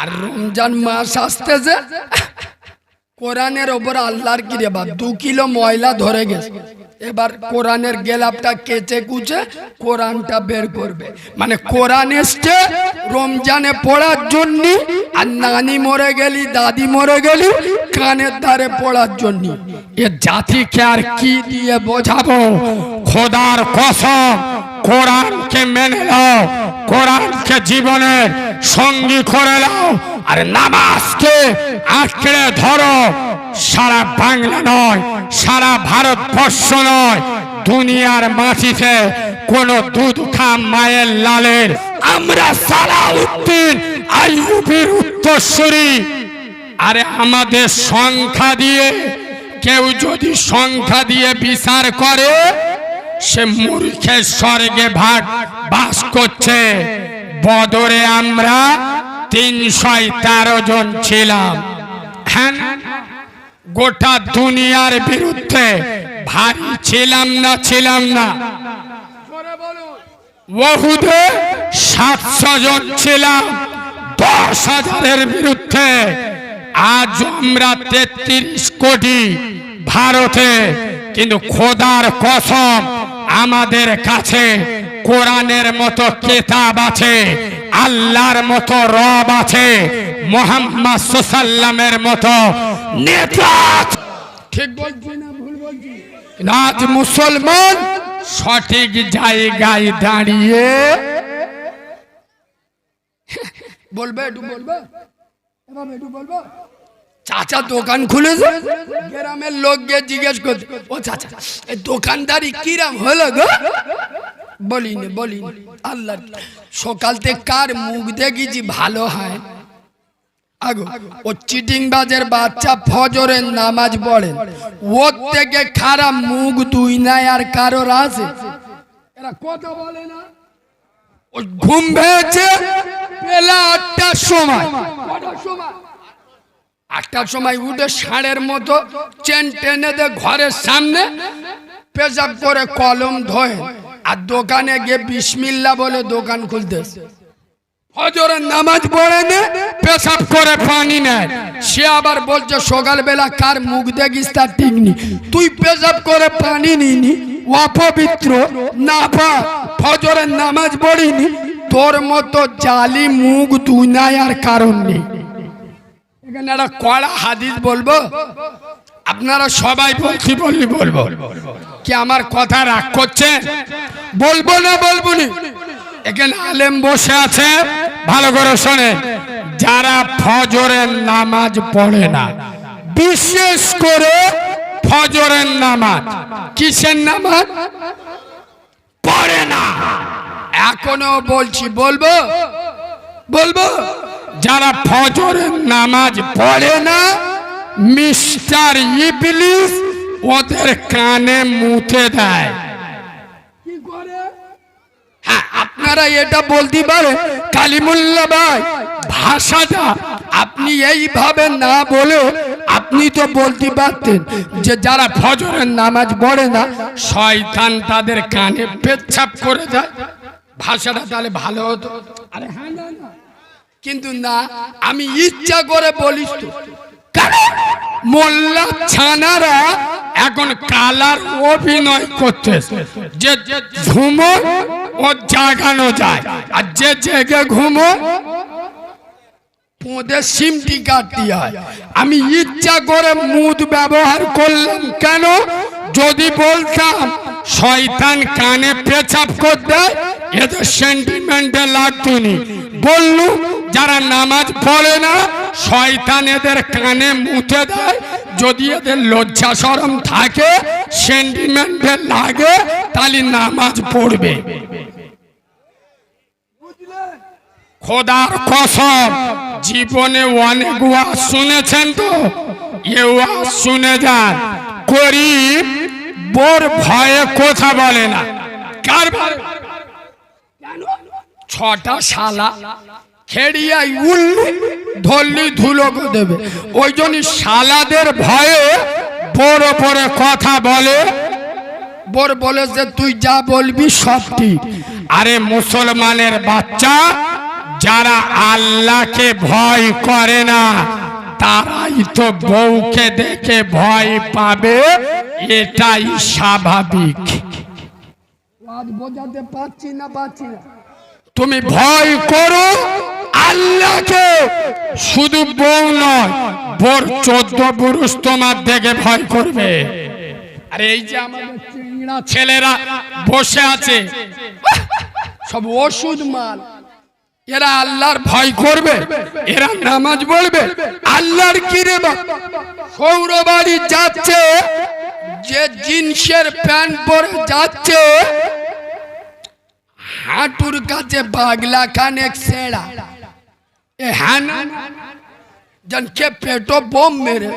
আর রমজান মাস আসতেছে কোরআনের ওপর আল্লাহর কি রে বাপ? দু কিলো ময়লা ধরে গেছে। এবার কোরআনের গেলাপটা কেচে কুচে কোরআনটা বের করবে। মানে কোরআন এসছে রমজানে পড়ার জন্য, আর নানি মরে গেলি, দাদি মরে গেলি, কানের ধারে পড়ার জন্য। এ জাতিকে আর কি দিয়ে বোঝাবো? খোদার কসম, কোরআনকে মেনে নাও, কোরআনকে জীবনের সঙ্গী করে নাও। আর নামাজকে আঁকড়ে ধরো। সারা বাংলা নয়, সারা ভারতবর্ষ নয়, দুনিয়ার মাটিতে কোন দুধ মায়ের লালের। আমরা সারা সালাউদ্দিন আইয়ুবের উত্তরসূরি। আরে আমাদের সংখ্যা দিয়ে, কেউ যদি সংখ্যা দিয়ে বিচার করে, সে মূর্খের স্বর্গে ভাগ বাস করছে। বদরে আমরা তিনশো তেরো জন ছিলাম। হ্যাঁ? গোটা দুনিয়ার বিরুদ্ধে ভারী ছিলাম না ছিলাম না। ওহুদে সাতশো জন ছিলাম, দশ হাজারের বিরুদ্ধে। আজ আমরা তেত্রিশ কোটি ভারতে, কিন্তু খোদার কসম আমাদের কাছে কোরআনের মতো কেতাব আছে আল্লাহর মতো রব আছে মোহাম্মদ সাল্লামের মতো নেতা ঠিক বলছি না ভুল বলছি? আজ মুসলমান সঠিক জায়গায় দাঁড়িয়ে বলবে একটু বলবে? একটু বলবে? চাচা দোকান খুলেছে? গ্রামের লোক গিয়ে জিজ্ঞেস করছে, ও চাচা, এই দোকানদারি কিরাম হলো গো? বলিনি বলিনি। আল্লাহ, সকাল থেকে কার মুখ দেখেছি ভালো হয়? আগো, ও চিটিং বাজের বাচ্চা ফজরের নামাজ পড়ে। ওর থেকে খারাপ মুখ দুই নাই আর কারোর আছে? এরা কথা বলে না। ঘুম ভেঙেছে। বেলা আটটার সময়। সময়? আটটার সময় উঠে ষাঁড়ের মতো চেন টেনে দে ঘরের সামনে, পেশাব করে কলম ধোয়, আর দোকানে গিয়ে বিসমিল্লা বলে দোকান খুলতে ফজরের নামাজ পড়ে নে, পেশাব করে পানি নেয় সে আবার বলছে, সকালবেলা কার মুখ দেখিস তার ঠিক নেই। তুই পেশাব করে পানি নিনি অপবিত্র না পা ফজরের নামাজ পড়িনি, তোর মতো জালি মুখ নাই আর কারণ নেই। এখানে একটা কড়া হাদিস বলব? আপনারা সবাই বলছি বললি বলব। কি আমার কথা রাগ করছে? বলব না বলব নি? এখানে আলেম বসে আছে, ভালো করে শোনে। যারা ফজরের নামাজ পড়ে না, বিশেষ করে ফজরের নামাজ। কিসের নামাজ? পড়ে না। এখনও বলছি বলব? বলব? যারা ফজরের নামাজ পড়ে না মিস্টার ইবলিস ওদের কানে মুতে দেয়। হ্যাঁ, আপনারা এটা বলতে পারেন কালিমুল্লা ভাই ভাষাটা আপনি এইভাবে না বলে আপনি তো বলতে পারতেন যে যারা ফজরের নামাজ পড়ে না শয়তান তাদের কানে পেচ্ছাপ করে দেয়। ভাষাটা তাহলে ভালো হতো। আরে হ্যাঁ না। কিন্তু না, আমি ইচ্ছা করে বলিস তো মোল্লা ছানারা এখন কালার অভিনয় করতেছে। যে ঘুমো ও জাগানো যায়। আর যে জেগে ঘুমো সিমটি কাটতে হয়। আমি ইচ্ছা করে মুদ ব্যবহার করলাম। কেন? যদি বলতাম, শয়তান কানে পেছাপ করতে, এদের সেন্টিমেন্টে লাগতনি বললু যারা নামাজ পড়ে না, শয়তান এদের কানে মুতে দেয়। যদি এদের লজ্জা সরম থাকে সেন্টিমেন্টে লাগে, তাহলে নামাজ পড়বে। খোদার কসম, জীবনে অনেক ওয়াজ শুনেছেন তো? এ ওয়াজ শুনে যান। গরিব, বোর ভয়ে কথা বলে না। কার? ছটা শালা খেড়িয়াই উল্লি ধরলি ধুলো দেবে। ওই জন্য শালাদের ভয়ে বড় বড় কথা বলে। বোর বলে যে, তুই যা বলবি সব ঠিক। আরে মুসলমানের বাচ্চা, যারা আল্লাহকে ভয় করে না, তারাই তো বউকে দেখে ভয় পাবে। এটাই স্বাভাবিক। বোঝাতে পারছি না পারছি না। তুমি ভয় করো, আল্লাহকে শুধু বউ নয় বোর চোদ্দ পুরুষ তোমার দেখে ভয় করবে আর এই যে আমাদের ছেলেরা বসে আছে, সব ওষুধ মাল এরা আল্লাহর ভয় করবে, এরা নামাজ বলবে আল্লাহর কি রে বাপ? সৌরবাড়ি যাচ্ছে, যে জিন্সের প্যান্ট পরে যাচ্ছে হাঁটুর কাছে বাগলা খানেক সেরা এ হ্যাঁ না? জনকে পেটো বোম মেরে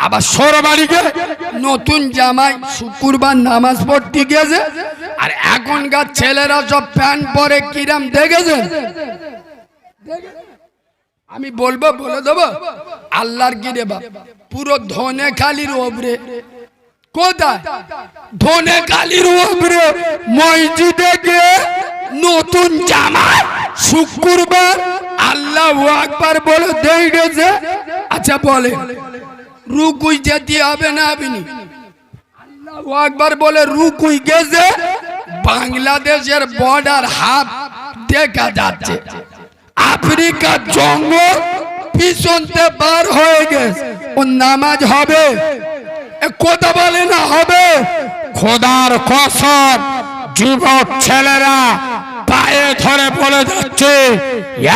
আবার সরবাড়িকে নতুন জামাই শুক্রবার নামাজ পড়তে গেছে আর এখনকার ছেলেরা সব প্যান্ট পরে কিরাম দেখেছেন আমি বলব বলে দেবো আল্লাহর গিরে বাপ পুরো ধনে খালির ওপরে ধনে কালির ওপরে মসজিদে নতুন জামা, শুক্রবার আল্লাহ আকবার বলে দিয়ে গেছে আচ্ছা বলে, রুকুই যেতে হবে না আপনি আল্লাহ আকবার বলে রুকুই গেছে বাংলাদেশের বর্ডার হাফ দেখা যাচ্ছে। আফ্রিকার জঙ্গল পিছনতে বার হয়ে গেছে। ও নামাজ হবে। কথা বলে না হবে। খোদার কসম, যুবক ছেলেরা পায়ে ধরে বলে যাচ্ছে।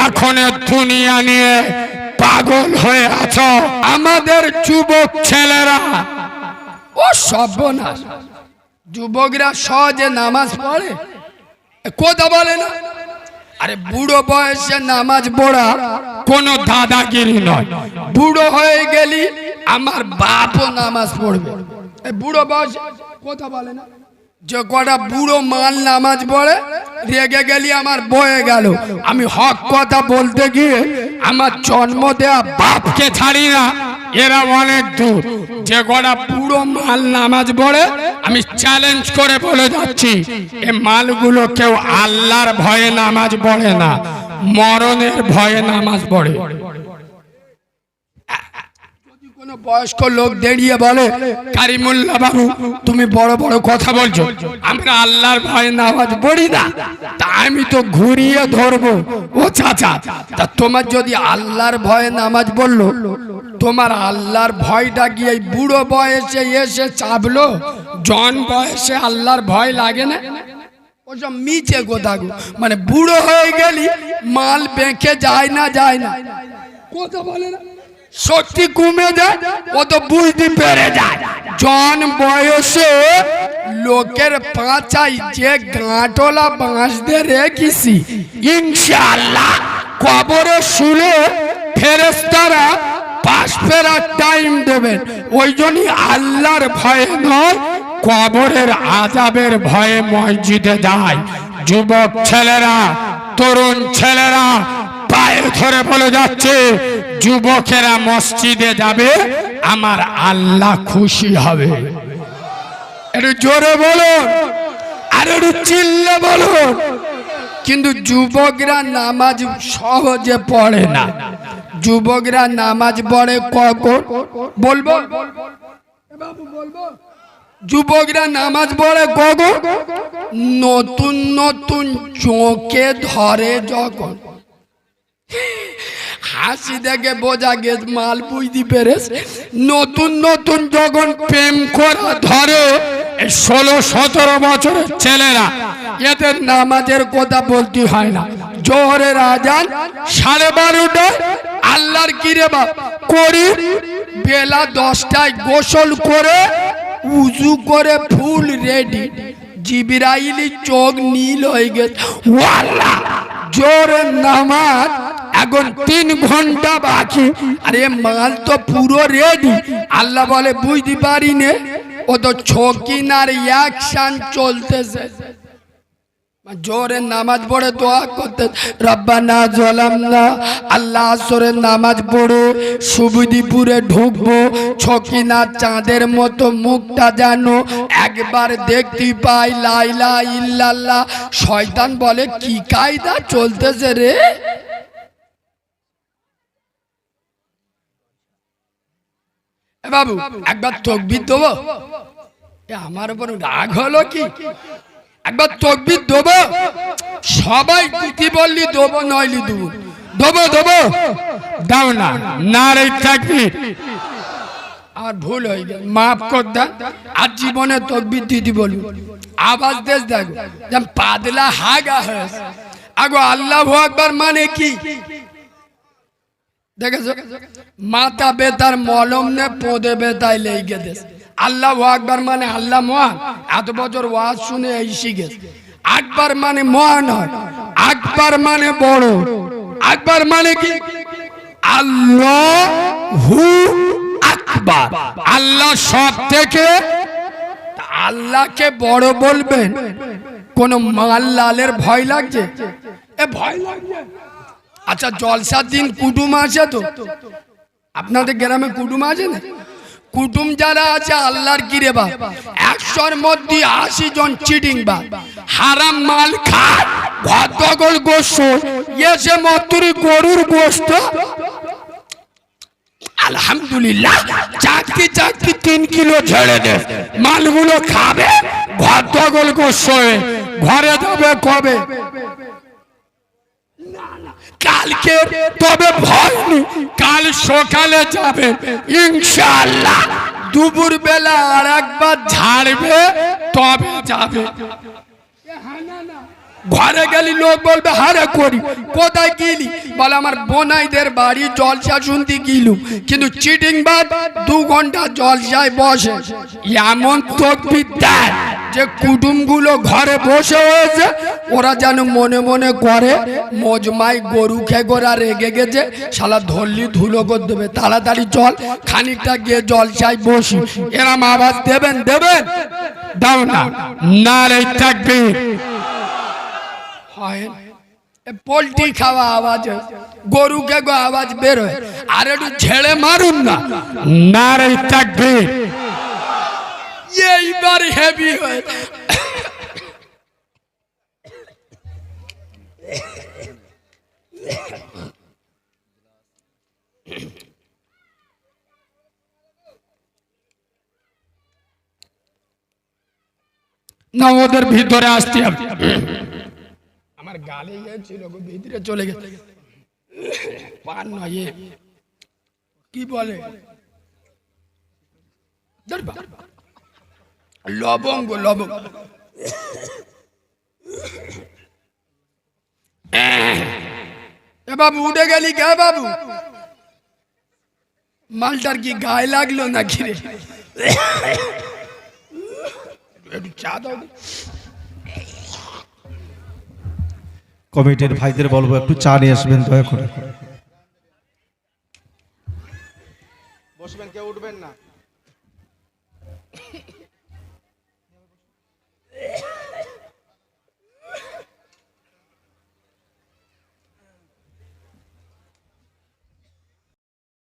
এখন দুনিয়া নিয়ে পাগল হয়ে আছো। আমাদের যুবক ছেলেরা, ও সর্বনাশ। যুবকরা সহজে নামাজ পড়ে? কথা বলে না। আরে বুড়ো বয়সে নামাজ পড়া কোনো দাদাগিরি নয়। বুড়ো হয়ে গেলি আমার বাপও নামাজ পড়বে। বুড়ো বয়স, কথা বলে না। যে কটা বুড়ো মাল নামাজ পড়ে, রেগে গেলি আমার বয়ে গেল। আমি হক কথা বলতে গিয়ে আমার জন্ম দেয়া বাপকে ছাড়ি না, এরা অনেক দূর। যে কটা পুরো মাল নামাজ পড়ে, আমি চ্যালেঞ্জ করে বলে যাচ্ছি, এ মালগুলো কেউ আল্লাহর ভয়ে নামাজ পড়ে না, মরণের ভয়ে নামাজ পড়ে। কোনো বয়স্ক লোক দাঁড়িয়ে বলে, কারিমুল্লাহ বাবু, তুমি বড় বড় কথা বলছো। আমরা আল্লাহর ভয়ে নামাজ পড়ি না। তা আমি তো ঘুরিয়ে ধরবো। ও চাচা, তা তোমার যদি আল্লাহর ভয়ে নামাজ পড়ল, তোমার আল্লাহর ভয়টা গিয়ে বুড়ো বয়সে এসে চাপলো? জন বয়সে আল্লাহর ভয় লাগে না? ওসব মিছে কথা গো। মানে বুড়ো হয়ে গেলি, মাল বেঁকে যায় না যায় না। কথা বলে না। শক্তি কমে যায়, ও তো বুঝতে পেরে যায়। জন বয়সে লোকের পাঁচাই যে গাঁটলা বাঁশ দিয়ে রেখেছি, ইনশাআল্লাহ কবরে শুলে ফেরেস্তারা পাশ ফেরার টাইম দেবেন। ওই জন্যই আল্লাহর ভয়ে নয়, কবরের আজাবের ভয়ে মসজিদে যায়। যুবক ছেলেরা, তরুণ ছেলেরা ধরে বলে যাচ্ছে, যুবকেরা মসজিদে যাবে, আমার আল্লাহ খুশি হবে। একটু জোরে বলুন, আর একটু চিল্লে বলুন। কিন্তু যুবকরা নামাজ সহজে পড়ে না। যুবকরা নামাজ পড়ে কখন? বলব? যুবকরা নামাজ পড়ে কখন? নতুন নতুন চোখে ধরে যখন। হাসি দেখে বোঝা গেছে, মাল বুঝতে পেরেছে। নতুন নতুন যখন প্রেম করা ধরে ষোলো, সতেরো বছরের ছেলেরা, এদের নামাজের কথা বলতে হয় না। জোহরের আজান সাড়ে বারোটায় আল্লাহর কিরে বা করি, বেলা দশটায় গোসল করে, উজু করে ফুল রেডি। জিবিরাইলি চোখ নীল হয়ে গেছে। জোরের নামাজ এখন তিন ঘণ্টা বাকি। আরে মাল তো পুরো রেডি আল্লাহ বলে বুঝতে পারি নে ও তো ছকিনার অ্যাকশন চলতেছে। জোরে নামাজ পড়ে দোয়া করতে। রব্বানা জলামনা আল্লাহ আসরের নামাজ পড়ে সুবিদিপুরে ঢুকবো ছকিনা চাঁদের মতো মুখটা জানো একবার দেখতে পাই। লাইলা ইল্লাল্লাহ। শয়তান বলে কি কায়দা চলতেছে রে? বাবু, একবার তকবির দেবো? আমার উপর রাগ হলো কি? একবার তকবির দেবো? সবাই দিতি বললি দেবো, নইলি দেবো। দেবো দেবো। দাও না না রে তাকবীর। আমার ভুল হয়ে গেল, মাফ কর দেন আর জীবনে তকবির দিদি বলি। আওয়াজ দেশ দেখো, যেন পাতলা হাগা হয়েছে। আগো আল্লাহ একবার মানে কি? দেখেছ? মাথা বেতার মলম নে পোদে বেতায় লেগে দেশ আল্লাহ আকবার মানে আল্লাহ মহান। এত বছর ওয়াজ শুনে এই শিখেছে আকবার মানে মহান হয়। আকবার মানে বড়। আকবার মানে কি? আল্লাহ হু আকবার। আল্লাহ সব থেকে আল্লাহকে বড় বলবেন? কোন মাল লালের ভয় লাগছে? এ ভয় লাগছে। আচ্ছা জলসার দিন কুটুম আছে তো? আপনাদের গ্রামে কুটুম আছে না? কুটুম যারা আছে, আল্লাহর কিরে বা একশোর মধ্যে আশি জন চিটিং বা হারাম মাল খায় ভদ্রগোল গোস্ত এসে মতুরি গরুর গোস্ত। আলহামদুলিল্লাহ চাকরি চাকরি তিন কিলো ঝেড়ে দে। মালগুলো খাবে, ভদ্রগোল গোস্ত ঘরে যাবে কবে? কালকে তবে ভয় নেই। কাল সকালে যাবে। ইনশাআল্লাহ। দুপুর বেলা আর একবার ঝাড়বে, তবে যাবে। ঘরে গেলি লোক বলবে, হারে করি, কোথায় গেলি? বলে, আমার বোনাইদের বাড়ি জলসা শুনতে গিলু কিন্তু চিটিং বাদ দু ঘণ্টা জলসায় বসে। এমন তকবির দেয় যে কুটুমগুলো ঘরে বসে হয়েছে ওরা যেন মনে মনে করে মজমাই গরু খেয়ে গোরা রেগে গেছে, শালা ধরলি ধুলো করে দেবে, তাড়াতাড়ি চল, খানিকটা গিয়ে জলসায় বসি। এরম আওয়াজ দেবেন দেবেন? দাও না নারে তাকবীর হয় পোলট্রি খাওয়া আওয়াজ হয়। গরুকে গো আওয়াজ বেরোয় আর একটু ছেড়ে মারুন না নারে তাকবীর এইবার হেভি হয়ে না ওদের ভিতরে আসতে হবে আমার গালে গেছিল ভিতরে চলে গেছে। পান নয় কি বলে? লবঙ্গ লবঙ্গ। এ বাবু, উঠে গেলি কে বাবু? মালটার কি গায়ে লাগল না রে? একটু চা দাও কমিটির ভাইদের বলব একটু চা নিয়ে আসবেন দয়া করে।